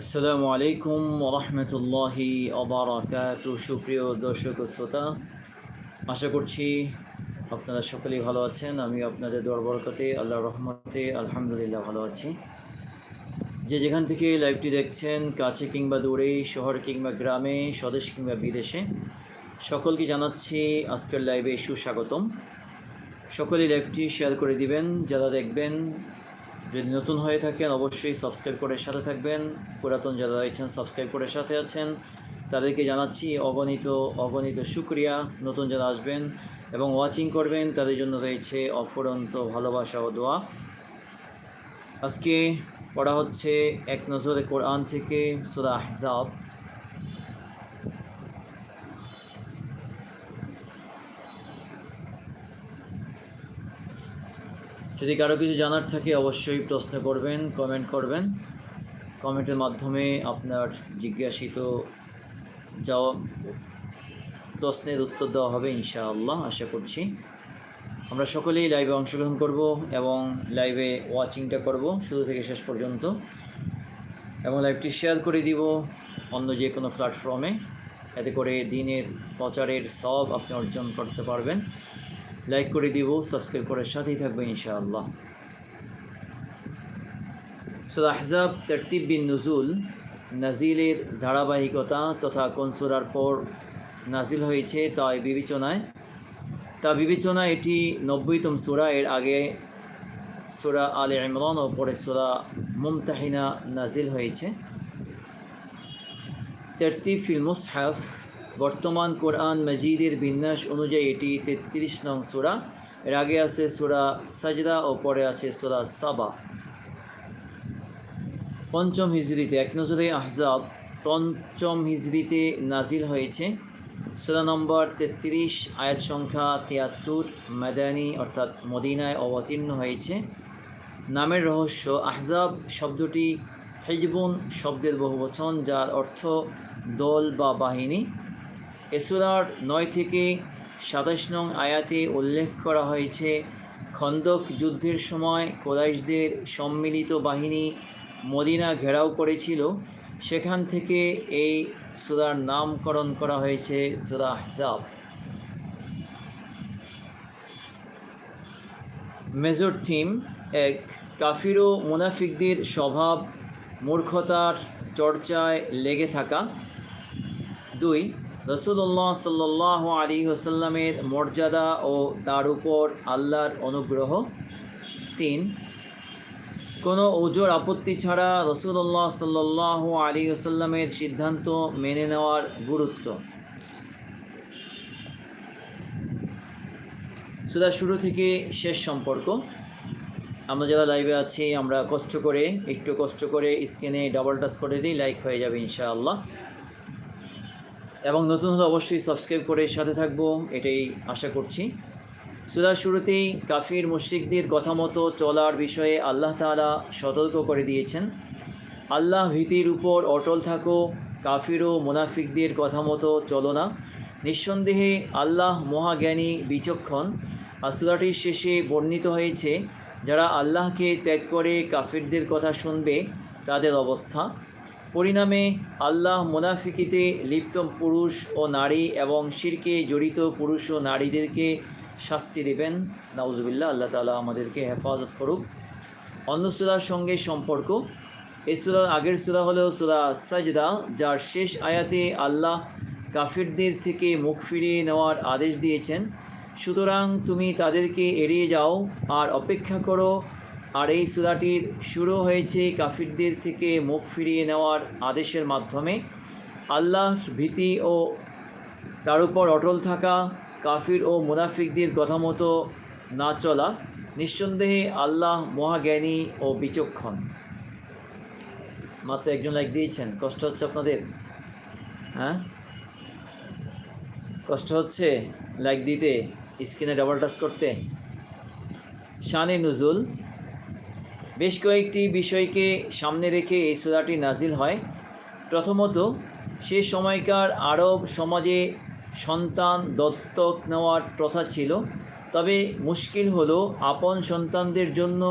আসসালামু আলাইকুম ওরহমতুল্লাহি অবরাকাত সুপ্রিয় দর্শক শ্রোতা, আশা করছি আপনারা সকলেই ভালো আছেন। আমি আপনাদের দোয়ার বরকতে আল্লাহ রহমতে, আলহামদুলিল্লাহ ভালো আছি। যে যেখান থেকে লাইভটি দেখছেন, কাছে কিংবা দূরে, শহর কিংবা গ্রামে, স্বদেশ কিংবা বিদেশে, সকলকে জানাচ্ছি আজকের লাইভে সুস্বাগতম। সকলেই লাইভটি শেয়ার করে দিবেন, যারা দেখবেন যদি নতুন হয়ে থাকেন, অবশ্যই সাবস্ক্রাইব করে সাথে থাকবেন। পুরাতন যারা রয়েছেন, সাবস্ক্রাইব করে সাথে আছেন। তাদেরকে জানাচ্ছি অগণিত অগণিত সুক্রিয়া নতুন যারা আসবেন এবং ওয়াচিং করবেন, তাদের জন্য রয়েছে অফুরন্ত ভালোবাসা ও দোয়া। আজকে পড়া হচ্ছে এক নজরে কোরআন থেকে সুরা আহজাব। যদি কারও কিছু জানার থাকে, অবশ্যই প্রশ্ন করবেন কমেন্ট করবেন। কমেন্টের মাধ্যমে আপনার জিজ্ঞাসিত যাওয়া প্রশ্নের উত্তর দেওয়া হবে ইনশাআল্লাহ, আশা করছি। আমরা সকলেই লাইভে অংশগ্রহণ করব এবং লাইভে ওয়াচিংটা করব, শুরু থেকে শেষ পর্যন্ত। এবং লাইভটি শেয়ার করে দিব অন্য যে কোনো প্ল্যাটফর্মে এতে করে দিনের প্রচারের সব আপনি অর্জন করতে পারবেন। লাইক করে দিব সাবস্ক্রাইব করার সাথেই থাকবে ইনশাআল্লাহ। সুরা আহজাব, তরতিব বিন নজুল, নাজিলের ধারাবাহিকতা তথা কোন সুরার পর নাজিল হয়েছে তাই বিবেচনায়। তা বিবেচনায় এটি নব্বইতম সুরা, এর আগে সুরা আলে ইমরান ও পরে সুরা মুমতাহিনা নাজিল হয়েছে। তরতিব ফিল মুসহাফ বর্তমান কোরআন মজিদের বিন্যাস অনুযায়ী এটি তেত্রিশ নং সুরা। এর আগে আছে সুরা সাজদা ও পরে আছে সুরা সাবা। পঞ্চম হিজড়িতে এক নজরে আহজাব পঞ্চম হিজড়িতে নাজিল হয়েছে। সুরা নম্বর তেত্রিশ, আয়াত সংখ্যা তিয়াত্তর, মাদানি অর্থাৎ মদিনায় অবতীর্ণ হয়েছে। নামের রহস্য, আহজাব শব্দটি হিজবুন শব্দের বহুবচন যার অর্থ দল বা বাহিনী। এসুরার নয় থেকে সাতাশ নং আয়াতে উল্লেখ করা হয়েছে, খন্দক যুদ্ধের সময় কোরাইশদের সম্মিলিত বাহিনী মদিনা ঘেরাও করেছিল। সেখান থেকে এই সুরার নামকরণ করা হয়েছে সুরা আহজাব। মেজর থিম, এক কাফির ও মুনাফিকদের স্বভাব, মূর্খতার চর্চায় লেগে থাকা। দুই রসুল্লাহ সাল্লাহ আলী হোসাল্লামের মর্যাদা ও তার উপর আল্লাহর অনুগ্রহ। তিন, কোনো ওজোর আপত্তি ছাড়া রসুল্লাহ সাল্লাহ আলী হোসাল্লামের সিদ্ধান্ত মেনে নেওয়ার গুরুত্ব। সুদা শুরু থেকে শেষ সম্পর্ক। আমরা যারা লাইভে আছি, আমরা কষ্ট করে, একটু কষ্ট করে স্ক্রিনে ডাবল টাচ করে দিই লাইক হয়ে যাবে ইনশাআল্লাহ। এবং নতুন হলে অবশ্যই সাবস্ক্রাইব করে সাথে থাকব, এটাই আশা করছি। সুদার শুরুতেই কাফির মুশ্রিকদের কথা মতো চলার বিষয়ে আল্লাহ তালা সতর্ক করে দিয়েছেন। আল্লাহ ভীতির উপর অটল থাকো, কাফির ও মুনাফিকদের কথা মতো চলো না। নিঃসন্দেহে আল্লাহ মহাজ্ঞানী বিচক্ষণ। আর সুরাটির শেষে বর্ণিত হয়েছে, যারা আল্লাহকে ত্যাগ করে কাফিরদের কথা শুনবে, তাদের অবস্থা। পরিণামে আল্লাহ মোনাফিকিতে লিপ্ত পুরুষ ও নারী এবং শিরকে জড়িত পুরুষ ও নারীদেরকে শাস্তি দেবেন। নাউজুবিল্লাহ, আল্লাহ তালা আমাদেরকে হেফাজত করুক। অন্য সুরার সঙ্গে সম্পর্ক এই সুরার আগের সুরা হলো সুরা সাজদা, যার শেষ আয়াতে আল্লাহ কাফিরদের থেকে মুখ ফিরিয়ে নেওয়ার আদেশ দিয়েছেন। সুতরাং তুমি তাদেরকে এড়িয়ে যাও আর অপেক্ষা করো আর এই সুরাটির শুরু হয়েছে কাফিরদের থেকে মুখ ফিরিয়ে নেওয়ার আদেশের মাধ্যমে। আল্লাহর ভীতি ও তার উপর অটল থাকা কাফির ও মুনাফিকদের কথা মতো না চলা নিঃসন্দেহে আল্লাহ মহাজ্ঞানী ও বিচক্ষণ। মাত্র একজন লাইক দিয়েছেন, কষ্ট হচ্ছে আপনাদের? হ্যাঁ? কষ্ট হচ্ছে লাইক দিতে স্ক্রিনে ডাবল টাচ করতে? শানে নুজুল বেশ কয়েকটি বিষয়কে সামনে রেখে এই সুরাটি নাজিল হয়। প্রথমত, সে সময়কার আরব সমাজে সন্তান দত্তক নেওয়ার প্রথা ছিল। তবে মুশকিল হলো আপন সন্তানদের জন্য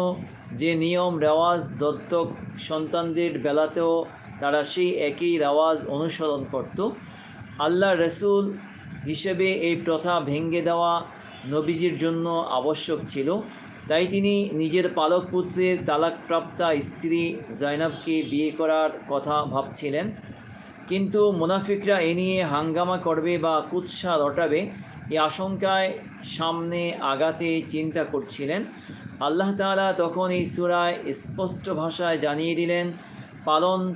যে নিয়ম, রেওয়াজ, দত্তক সন্তানদের বেলাতেও তারা সেই একই রেওয়াজ অনুসরণ করত। আল্লাহ রসুল হিসেবে এই প্রথা ভেঙে দেওয়া নবীজির জন্য আবশ্যক ছিল। তাই তিনি নিজের পালক পুত্রের তালাকপ্রাপ্তা স্ত্রী জয়নবকে বিয়ে করার কথা ভাবছিলেন। কিন্তু মুনাফিকরা এ নিয়ে হাঙ্গামা করবে বা কুৎসা রটাবে এই আশঙ্কায় সামনে আগাতে চিন্তা করছিলেন। আল্লাহ তাআলা তখন এই সুরায় স্পষ্ট ভাষায় জানিয়ে দিলেন, পালন,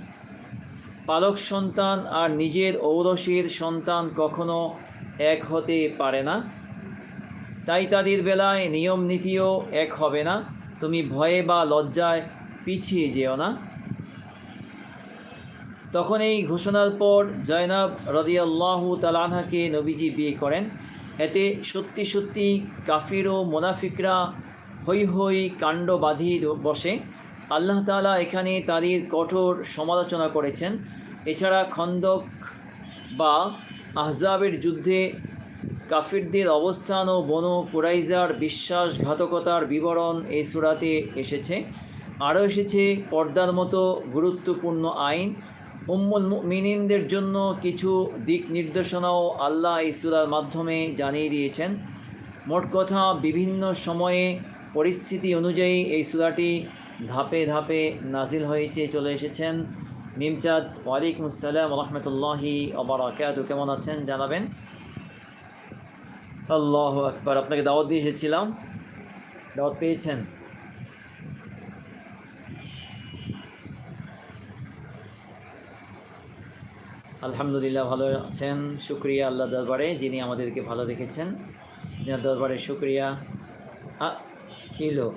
পালক সন্তান আর নিজের ঔরসের সন্তান কখনো এক হতে পারে না। তাই তাদের বেলায় নিয়ম নীতিও এক হবে না। তুমি ভয়ে বা লজ্জায় পিছিয়ে যেও না। তখন এই ঘোষণার পর জয়নাব রদিয়াল্লাহু তালানহাকে নবীজি বিয়ে করেন। এতে সত্যি সত্যি কাফির ও মোনাফিকরা হৈ হৈ কাণ্ড বাঁধি বসে। আল্লাহ তাআলা এখানে তাদের কঠোর সমালোচনা করেছেন। এছাড়া খন্দক বা আহজাবের যুদ্ধে কাফিরদের অবস্থান ও বন কুরাইজার বিশ্বাসঘাতকতার বিবরণ এই সুরাতে এসেছে। আরও এসেছে, পর্দার মতো গুরুত্বপূর্ণ আইন, উম্মুল মিনিনদের জন্য কিছু দিক নির্দেশনাও আল্লাহ এই সুরার মাধ্যমে জানিয়ে দিয়েছেন। মোট কথা, বিভিন্ন সময়ে পরিস্থিতি অনুযায়ী এই সুরাটি ধাপে ধাপে নাজিল হয়েছে, চলে এসেছেন। মিমচাঁদ, ওয়ালাইকুম আসসালাম রহমতুল্লাহি অবরাকাত কেমন আছেন? জানাবেন। আল্লাহ আকবার। আপনাকে দাওয়াত দিয়ে এসেছিলাম। দাওয়াত পেয়েছেন? আলহামদুলিল্লাহ, ভালো আছেন। শুক্রিয়া আল্লাহ দরবারে যিনি আমাদেরকে ভালো দেখেছেন। তিনার দরবারে শুক্রিয়া। আ, কী হলো?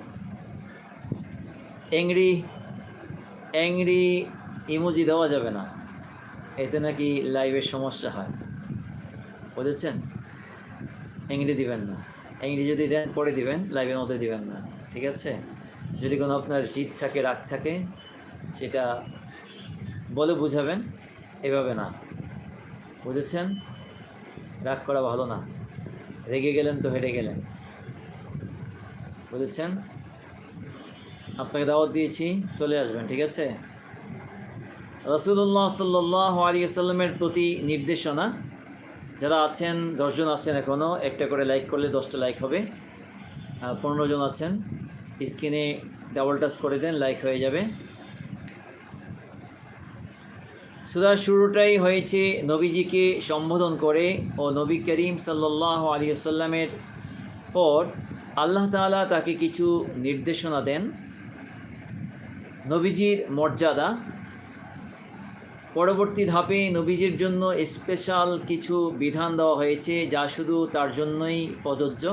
অ্যাংরি অ্যাংরি ইমোজি দেওয়া যাবে না। এতে নাকি লাইভের সমস্যা হয়। বুঝেছেন? অ্যাংরি দিবেন না। অ্যাংরি যদি দেন, পরে দিবেন লাইভের মধ্যে দিবেন না। ঠিক আছে? যদি কোনো আপনার জিদ থাকে, রাগ থাকে, সেটা বলে বুঝাবেন, এভাবে না। বুঝেছেন? রাগ করা ভালো না। রেগে গেলেন তো হেরে গেলেন। বুঝেছেন? আপনাকে দাওয়াত দিয়েছি, চলে আসবেন, ঠিক আছে? রসুল্লাহ সাল্লাহ আলী সাল্লামের প্রতি নির্দেশনা যারা আছেন, দশজন আছেন এখনও একটা করে লাইক করলে দশটা লাইক হবে। পনেরো জন আছেন স্ক্রিনে ডাবল টাচ করে দেন লাইক হয়ে যাবে। সুদার শুরুটাই হয়েছে নবীজিকে সম্বোধন করে ও নবী করিম সাল্লাহ আলী সাল্লামের পর আল্লাহ তাআলা তাকে কিছু নির্দেশনা দেন। নবীজির মর্যাদা পরবর্তী ধাপে নবীজির জন্য স্পেশাল কিছু বিধান দেওয়া হয়েছে যা শুধু তার জন্যই প্রযোজ্য,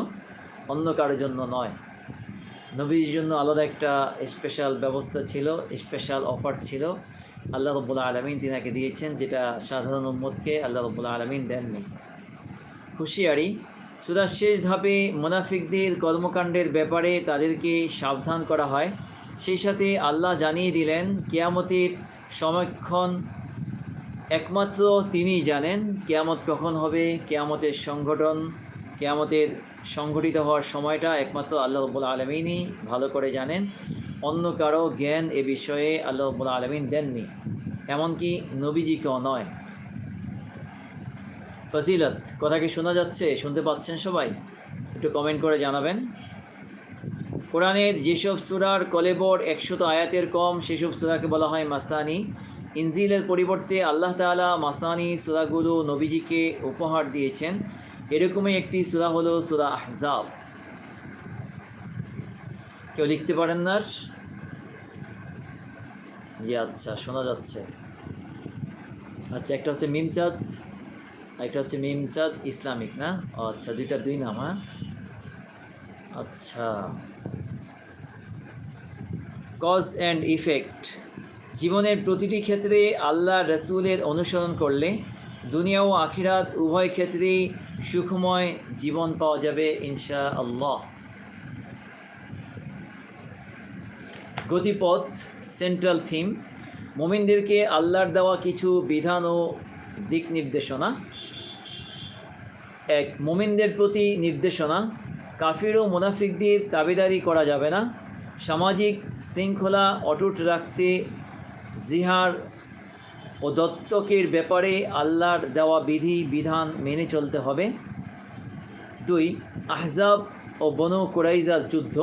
অন্য কারোর জন্য নয়। নবীজির জন্য আলাদা একটা স্পেশাল ব্যবস্থা ছিল স্পেশাল অফার ছিল। আল্লাহ রব্বুল্লা আলমিন তিনাকে দিয়েছেন যেটা সাধারণ উম্মতকে আল্লাহ রব্বুল্লা আলমিন দেননি। হুঁশিয়ারি, সুদার শেষ ধাপে মোনাফিকদের কর্মকাণ্ডের ব্যাপারে তাদেরকে সাবধান করা হয়। সেই সাথে আল্লাহ জানিয়ে দিলেন, কেয়ামতের সময়ক্ষণ একমাত্র তিনিই জানেন কেয়ামত কখন হবে, কেয়ামতের সংগঠন, কেয়ামতের সংগঠিত হওয়ার সময়টা একমাত্র আল্লাহ রব্বুল আলমিনই ভালো করে জানেন। অন্য কারও জ্ঞান এ বিষয়ে আল্লাহ রব্বুল আলমিন দেননি। এমনকি নবীজিকেও নয়। ফজিলত, কথা কি শোনা যাচ্ছে? শুনতে পাচ্ছেন সবাই? একটু কমেন্ট করে জানাবেন। কোরআনের যেসব সুরার কলেবর একশত আয়াতের কম, সেসব সুরাকে বলা হয় মাসানি। ইনজিলের পরিবর্তে আল্লাহ তাআলা মাসানি সুরাগুলো নবীজিকে উপহার দিয়েছেন। এরকমই একটি সুরা হলো সুরা আহজাব। কেউ লিখতে পারেন না জি আচ্ছা শোনা যাচ্ছে। আচ্ছা একটা হচ্ছে মিমচাঁদ একটা হচ্ছে মিমচাঁদ ইসলামিক, না? আচ্ছা দুইটা দুই নাম হ্যাঁ? আচ্ছা। কজ অ্যান্ড ইফেক্ট জীবনের প্রতিটি ক্ষেত্রে আল্লাহ রসুলের অনুসরণ করলে দুনিয়া ও আখিরাত উভয় ক্ষেত্রেই সুখময় জীবন পাওয়া যাবে ইনশা আল্লাহ গতিপথ সেন্ট্রাল থিম মোমিনদেরকে আল্লাহর দেওয়া কিছু বিধান ও দিক নির্দেশনা। এক, মোমিনদের প্রতি নির্দেশনা, কাফির ও মুনাফিকদের দাবিদারি করা যাবে না। সামাজিক শৃঙ্খলা অটুট রাখতে জিহার ও দত্তকের ব্যাপারে আল্লাহর দেওয়া বিধি, বিধান মেনে চলতে হবে। দুই, আহজাব ও বনু কোরাইজার যুদ্ধ।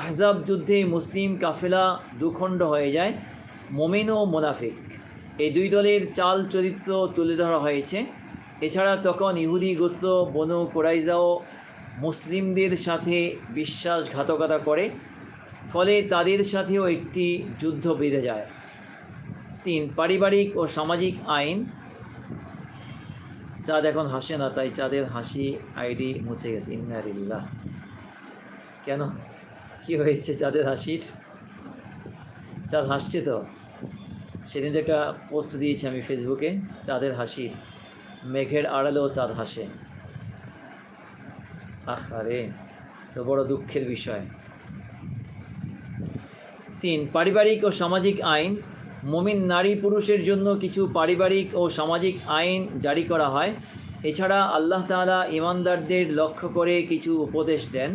আহজাব যুদ্ধে মুসলিম কাফেলা দুখণ্ড হয়ে যায়, মোমেন ও মোনাফিক। এই দুই দলের চাল চরিত্র তুলে ধরা হয়েছে। এছাড়া তখন ইহুদি গোত্র বনু কোরাইজাও মুসলিমদের সাথে বিশ্বাসঘাতকতা করে, ফলে তাদের সাথেও একটি যুদ্ধ বেঁধে যায়। তিন, পারিবারিক ও সামাজিক আইন। চাঁদ এখন হাসে না, তাই চাঁদের হাসি আইডি মুছে গেছে। ইন্নারিল্লাহ। কেন? কি হয়েছে চাঁদের হাসির? চাঁদ হাসছে তো। সেদিন একটা পোস্ট দিয়েছি আমি ফেসবুকে, চাঁদের হাসির। মেঘের আড়ালেও চাঁদ হাসে। আহ আরে তো বড় দুঃখের বিষয়। তিন, পারিবারিক ও সামাজিক আইন মমিন নারী পুরুষের জন্য কিছু পারিবারিক ও সামাজিক আইন জারি করা হয়। এছাড়া আল্লাহ তাআলা ইমানদারদের লক্ষ্য করে কিছু উপদেশ দেন।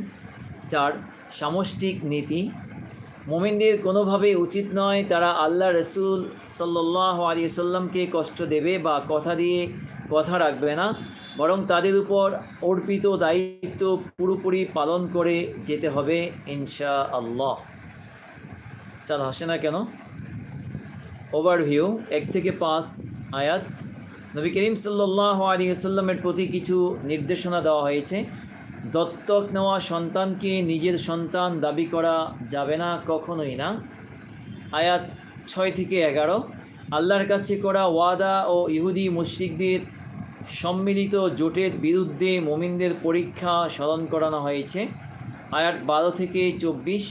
চার, সামষ্টিক নীতি। মোমিনদের কোনোভাবেই উচিত নয় তারা আল্লাহ রসুল সাল্লাহ আলী সাল্লামকে কষ্ট দেবে বা কথা দিয়ে কথা রাখবে না, বরং তাদের উপর অর্পিত দায়িত্ব পুরোপুরি পালন করে যেতে হবে ইনশা আল্লাহ চাল হাসে না কেন? ওভারভিউ এক থেকে পাঁচ আয়াত। নবী করিম সাল্লাহ আলী প্রতি কিছু নির্দেশনা দেওয়া হয়েছে। দত্তক নেওয়া সন্তানকে নিজের সন্তান দাবি করা যাবে না, কখনোই না। আয়াত ছয় থেকে এগারো। আল্লাহর কাছে করা ওয়াদা ও ইহুদি মুশ্রিকদের সম্মিলিত জোটের বিরুদ্ধে মোমিনদের পরীক্ষা স্মরণ করানো হয়েছে। আয়াত বারো থেকে চব্বিশ।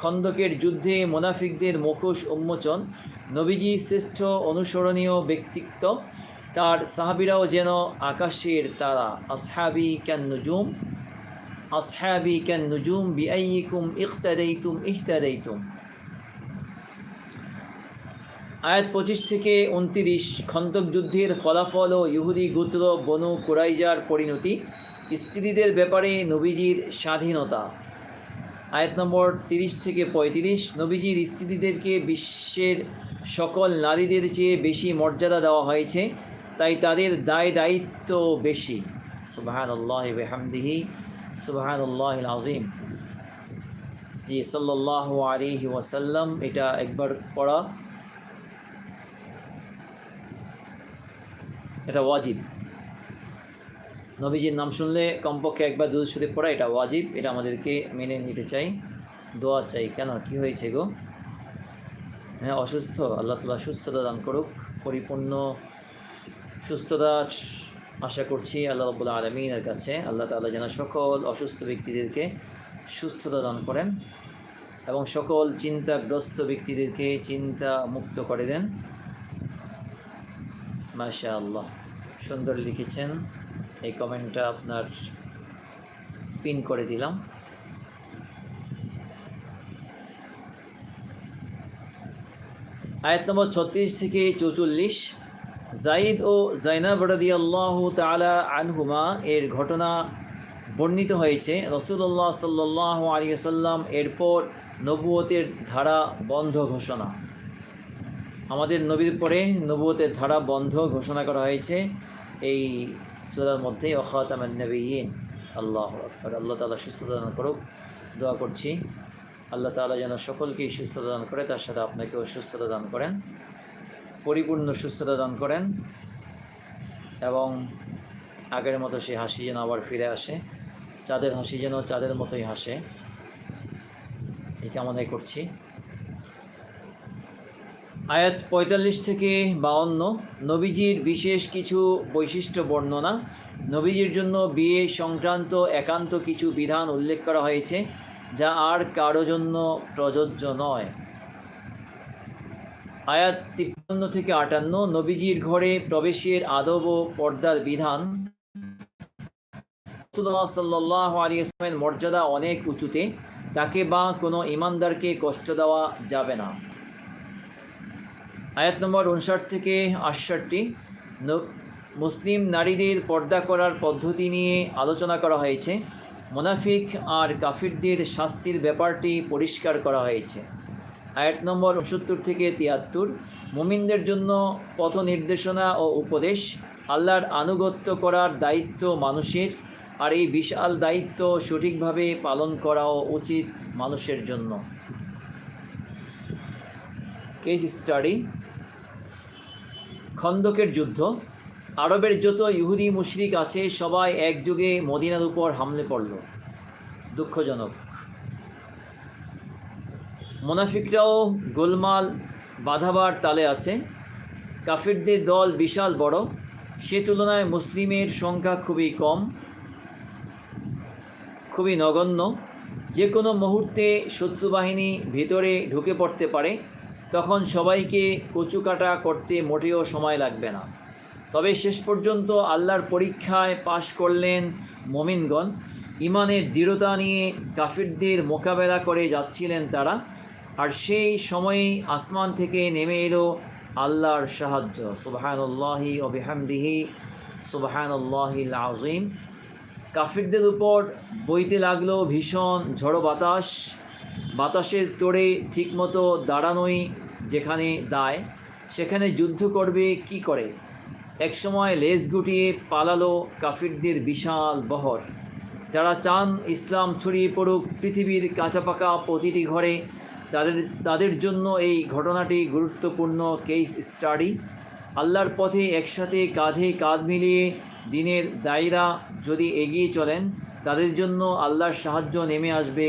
খন্দকের যুদ্ধে মোনাফিকদের মুখোশ উন্মোচন, নবীজি শ্রেষ্ঠ অনুসরণীয় ব্যক্তিত্ব। তার সাহাবিরাও যেন আকাশের তারা। আসহাবি ক্যান নুজুম, আসহাবি ক্যান নুজুম বিআইকুম ইখতাদাইতুম ইহতাদাইতুম আয়াত পঁচিশ থেকে উনতিরিশ, খন্দক যুদ্ধের ফলাফল ও ইহুদি গোত্র বনু কুরাইজার পরিণতি। স্ত্রীদের ব্যাপারে নবীজির স্বাধীনতা। আয়াত নম্বর তিরিশ থেকে পঁয়ত্রিশ, নবীজির স্ত্রীদেরকে বিশ্বের সকল নারীদের চেয়ে বেশি মর্যাদা দেওয়া হয়েছে, তাই তাদের দায় দায়িত্ব বেশি। সুবাহান আল্লাহ বেহামদিহি সুবাহান আল্লাহ আজিম জি সাল্লাহ আলিহি ওয়াসাল্লাম, এটা একবার পড়া। এটা ওয়াজিব। নবীজির নাম শুনলে কমপক্ষে একবার দুধ শরীফ পড়া, এটা ওয়াজিব, এটা আমাদেরকে মেনে নিতে চাই। দোয়া চাই, কেন? কি হয়েছে গো? হ্যাঁ অসুস্থ। আল্লাহ তালা সুস্থতা দান করুক, পরিপূর্ণ সুস্থতা আশা করছি আল্লাহ রবুল্লা আলমিনের কাছে। আল্লাহ তালা যেন সকল অসুস্থ ব্যক্তিদেরকে সুস্থতা দান করেন এবং সকল চিন্তাগ্রস্ত ব্যক্তিদেরকে চিন্তা মুক্ত করে দেন। মাশা আল্লাহ সুন্দর লিখেছেন। এই কমেন্টটা আপনার পিন করে দিলাম। আয়াত নম্বর ছত্রিশ থেকে চৌচল্লিশ। জাইদ ও জাইনাব আল্লাহ তালা আনহুমা এর ঘটনা বর্ণিত হয়েছে। রসুল্লাহ সাল্লাহ আলী সাল্লাম এরপর নবুয়তের ধারা বন্ধ ঘোষণা। আমাদের নবীর পরে নবুয়তের ধারা বন্ধ ঘোষণা করা হয়েছে। এই সুরার মধ্যে অখাতামান নবীন আল্লাহ আকবর। আল্লাহ তালা সুস্থতা দান করুক। দোয়া করছি। আল্লাহ তালা যেন সকলকেই সুস্থতা দান করে, তার সাথে আপনাকেও সুস্থতা দান করেন। পরিপূর্ণ সুস্থতা দান করেন। এবং আগের মতো সেই হাসি যেন আবার ফিরে আসে। চাঁদের হাসি যেন চাঁদের মতোই হাসে। এই কামনাই করছি। আয়াত পঁয়তাল্লিশ থেকে বাউন্ন। নবীজির বিশেষ কিছু বৈশিষ্ট্য বর্ণনা। নবীজির জন্য বিয়ে সংক্রান্ত একান্ত কিছু বিধান উল্লেখ করা হয়েছে, যা আর কারও জন্য প্রযোজ্য নয়। আয়াত তিপ্পান্ন থেকে আটান্ন, নবীজির ঘরে প্রবেশের আদব ও পর্দার বিধান। ইসলামের মর্যাদা অনেক উঁচুতে, তাকে বা কোনো ইমানদারকে কষ্ট দেওয়া যাবে না। আয়াত নম্বর উনষাট থেকে আটষট্টি। মুসলিম নারীদের পর্দা করার পদ্ধতি নিয়ে আলোচনা করা হয়েছে। মোনাফিক আর কাফিরদের শাস্তির ব্যাপারটি পরিষ্কার করা হয়েছে। আয়াত নম্বর উনসত্তর থেকে তিয়াত্তর। মুমিনদের জন্য পথ নির্দেশনা ও উপদেশ, আল্লাহর আনুগত্য করার দায়িত্ব মানুষের, আর এই বিশাল দায়িত্ব সঠিকভাবে পালন করাও উচিত মানুষের জন্য। Case study. খন্দকের যুদ্ধ। আরবের যত ইহুদি মুশরিক আছে, সবাই একযোগে মদিনার উপর হামলে পড়ল। দুঃখজনক। মোনাফিকরাও গোলমাল, বাধাবার তালে আছে। কাফিরদের দল বিশাল বড়। সে তুলনায় মুসলিমের সংখ্যা খুবই কম, খুবই নগণ্য। যে কোনো মুহূর্তে শত্রু বাহিনী ভিতরে ঢুকে পড়তে পারে। তখন সবাইকে কচুকাটা করতে মোটেও সময় লাগবে না। তবে শেষ পর্যন্ত আল্লাহর পরীক্ষায় পাশ করলেন মমিনগণ। ইমানের দৃঢ়তা নিয়ে কাফিরদের মোকাবেলা করে যাচ্ছিলেন তারা। আর সেই সময়েই আসমান থেকে নেমে এলো আল্লাহর সাহায্য। সুবাহানুল্লাহি অবিহামদিহি সুবাহানুল্লাহিল আজিম কাফিরদের উপর বইতে লাগল ভীষণ ঝড়ো বাতাস। বাতাসের তোড়ে ঠিকমতো দাঁড়ানোই যেখানে দায়, সেখানে যুদ্ধ করবে কি করে? একসময় লেজ গুটিয়ে পালালো কাফিরদের বিশাল বহর। যারা চান ইসলাম ছড়িয়ে পড়ুক পৃথিবীর কাঁচাপাকা প্রতিটি ঘরে, তাদের তাদের জন্য এই ঘটনাটি গুরুত্বপূর্ণ কেস স্টাডি। আল্লাহর পথে একসাথে কাঁধে কাঁধ মিলিয়ে দিনের দায়রা যদি এগিয়ে চলেন, তাদের জন্য আল্লাহর সাহায্য নেমে আসবে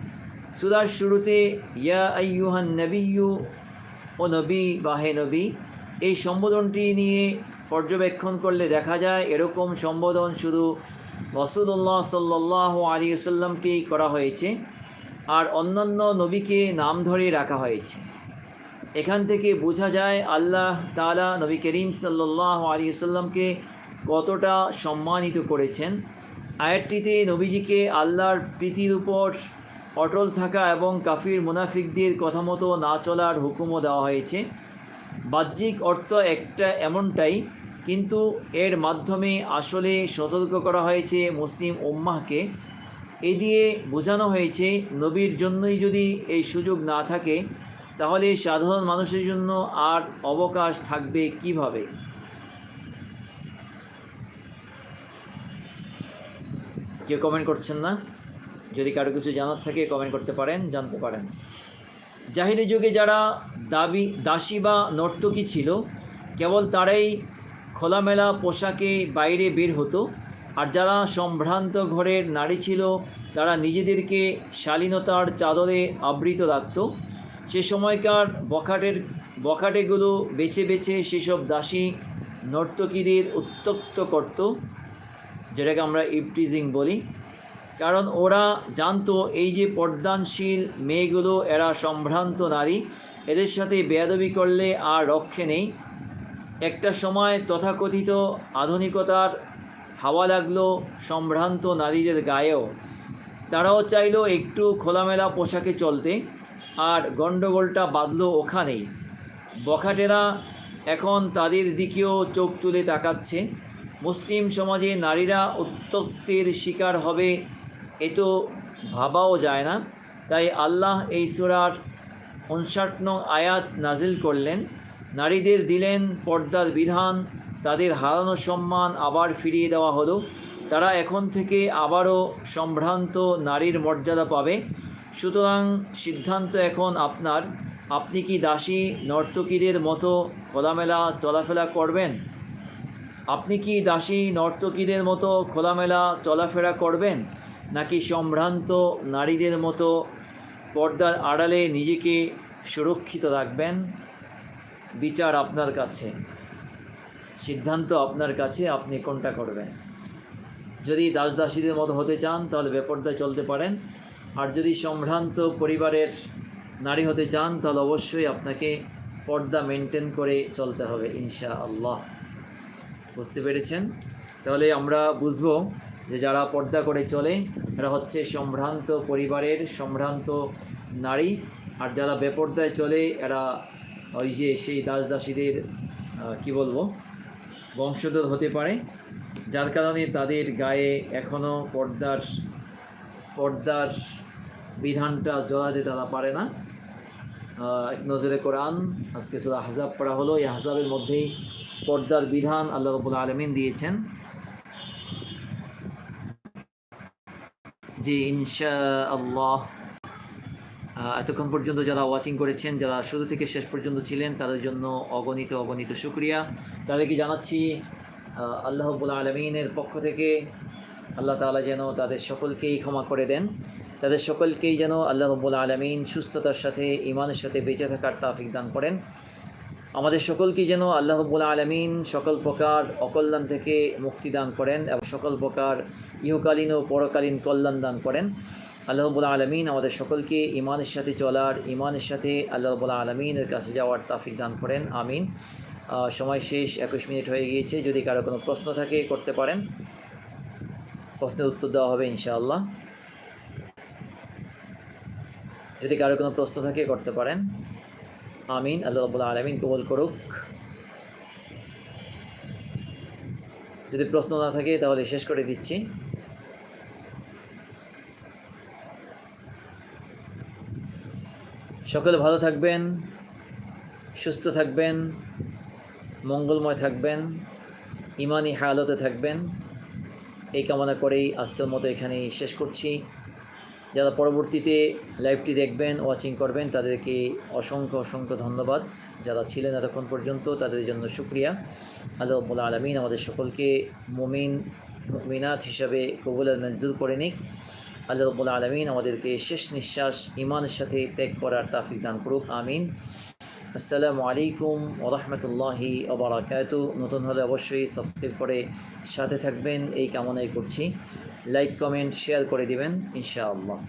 সুরার শুরুতে, ইয়া আইয়ুহান নবিয়ু ও নবী বা হে নবী, এই সম্বোধনটি নিয়ে পর্যবেক্ষণ করলে দেখা যায় এরকম সম্বোধন শুধু রসুল্লাহ সাল্লাহ আলী সাল্লামকেই করা হয়েছে আর অন্যান্য নবীকে নাম ধরে রাখা হয়েছে। এখান থেকে বোঝা যায় আল্লাহ তালা নবী করিম সাল্লাহ আলী সাল্লামকে কতটা সম্মানিত করেছেন। আয়াতটিতে নবীজিকে আল্লাহর প্রীতির উপর অটল থাকা এবং কাফির মুনাফিকদের কথা মতো না চলার হুকুমও দেওয়া হয়েছে। বাহ্যিক অর্থ একটা এমনটাই, কিন্তু এর মাধ্যমে আসলে সতর্ক করা হয়েছে মুসলিম উম্মাহকে। এ দিয়ে বোঝানো হয়েছে, নবীর জন্যই যদি এই সুযোগ না থাকে, তাহলে সাধারণ মানুষের জন্য আর অবকাশ থাকবে কীভাবে? কেউ কমেন্ট করছেন না? যদি কারও কিছু জানার থাকে কমেন্ট করতে পারেন, জানতে পারেন। জাহিরি যুগে যারা দাবি, দাসী বা নর্তকী ছিল, কেবল তারাই খোলামেলা পোশাকে বাইরে বের হতো, আর যারা সম্ভ্রান্ত ঘরের নারী ছিল, তারা নিজেদেরকে শালীনতার চাদরে আবৃত রাখত। সে সময়কার বখাটের, বখাটেগুলো বেছে বেছে সেসব দাসী নর্তকীদের উত্তক্ত করত, যেটাকে আমরা ইপটিজিং বলি। কারণ ওরা জানতো এই যে পর্দানশীল মেয়েগুলো, এরা সম্ভ্রান্ত নারী। এদের সাথে বেয়াদবি করলে আর রক্ষে নেই। একটা সময় তথাকথিত আধুনিকতার হাওয়া লাগল সম্ভ্রান্ত নারীদের গায়েও। তারাও চাইলো একটু খোলামেলা পোশাকে চলতে, আর গণ্ডগোলটা বাঁধলো ওখানেই। বখাটেরা এখন তাদের দিকেও চোখ তুলে তাকাচ্ছে। মুসলিম সমাজে নারীরা উত্তক্তের শিকার হবে এ তো ভাবাও যায় না। তাই আল্লাহ এই সুরার উনষাট নং আয়াত নাজিল করলেন। নারীদের দিলেন পর্দার বিধান, তাদের হারানো সম্মান আবার ফিরিয়ে দেওয়া হলো। তারা এখন থেকে আবারও সম্ভ্রান্ত নারীর মর্যাদা পাবে। সুতরাং সিদ্ধান্ত এখন আপনার। আপনি কি দাসী, নর্তকীদের মতো খোলামেলা চলাফেরা করবেন? আপনি কি দাসী, নর্তকীদের মতো খোলামেলা চলাফেরা করবেন? নাকি সম্ভ্রান্ত নারীদের মতো পর্দার আড়ালে নিজেকে সুরক্ষিত রাখবেন? বিচার আপনার কাছে। সিদ্ধান্ত আপনার কাছে, আপনি কোনটা করবেন? যদি দাসদাসীদের মতো হতে চান, তাহলে বেপর্দায় চলতে পারেন। আর যদি সম্ভ্রান্ত পরিবারের নারী হতে চান, তাহলে অবশ্যই আপনাকে পর্দা মেনটেন করে চলতে হবে ইনশা আল্লাহ বুঝতে পেরেছেন? তাহলে আমরা বুঝব যে যারা পর্দা করে চলে, এরা হচ্ছে সম্ভ্রান্ত পরিবারের সম্ভ্রান্ত নারী। আর যারা বেপর্দায় চলে, এরা ওই যে সেই দাস দাসীদের কি বলব, বংশধর হতে পারে। যার কারণে তাদের গায়ে এখনও পর্দার পর্দার বিধানটা জড়াতে তারা পারে না। এক নজরে কোরআন, আজকে শুধু আহজাব পড়া হলো। এই আহজাবের মধ্যেই পর্দার বিধান আল্লাহ রবুল আলমিন দিয়েছেন। জি ইনশা আল্লাহ এতক্ষণ পর্যন্ত যারা ওয়াচিং করেছেন যারা শুরু থেকে শেষ পর্যন্ত ছিলেন তাদের জন্য অগণিত অগণিত শুক্রিয়া। তাদেরকে জানাচ্ছি আহ, আল্লাহ আলমিনের পক্ষ থেকে আল্লাহ তাআলা যেন তাদের সকলকেই ক্ষমা করে দেন। তাদের সকলকেই যেন আল্লাহ রব্বুল আলমিন সুস্থতার সাথে ইমানের সাথে বেঁচে থাকার তাফিক দান করেন। আমাদের সকলকে যেন আল্লাহ আলমিন সকল প্রকার অকল্যাণ থেকে মুক্তি দান করেন এবং সকল প্রকার ইহকালীন ও পরকালীন কল্যাণ দান করেন। আল্লাহ রব্বুল আলমিন আমাদের সকলকে ইমানের সাথে চলার ইমানের সাথে আল্লাহ রব্বুল আলমিনের কাছে যাওয়ার তাফিক দান করেন। আমিন। সময় শেষ, একুশ মিনিট হয়ে গিয়েছে। যদি কারও কোনো প্রশ্ন থাকে, করতে পারেন। প্রশ্নের উত্তর দেওয়া হবে ইনশাআল্লাহ। যদি কারও কোনো প্রশ্ন থাকে, করতে পারেন। আমিন। আল্লাহ রব্বুল আলমিন কবল করুক। যদি প্রশ্ন না থাকে, তাহলে শেষ করে দিচ্ছি। সকলে ভালো থাকবেন, সুস্থ থাকবেন, মঙ্গলময় থাকবেন, ইমানি হালতে থাকবেন। এই কামনা করেই আজকের মতো এখানেই শেষ করছি। যারা পরবর্তীতে লাইভটি দেখবেন ওয়াচিং করবেন, তাদেরকে অসংখ্য অসংখ্য ধন্যবাদ। যারা ছিলেন এতক্ষণ পর্যন্ত, তাদের জন্য শুক্রিয়া। আল্লাহ আলমিন আমাদের সকলকে মুমিন মিনাত হিসাবে কবুল মঞ্জুর করে নিক। আল্লাহ আলমিন আমাদেরকে শেষ নিঃশ্বাস ইমানের সাথে ত্যাগ করার তাফিক দান করুক, আমিন। আসসালামু আলাইকুম ওরহমতুল্লাহি ওবরাকাতু নতুন হলে অবশ্যই সাবস্ক্রাইব করে সাথে থাকবেন, এই কামনাই করছি। লাইক, কমেন্ট, শেয়ার করে দিবেন, ইনশাআল্লাহ।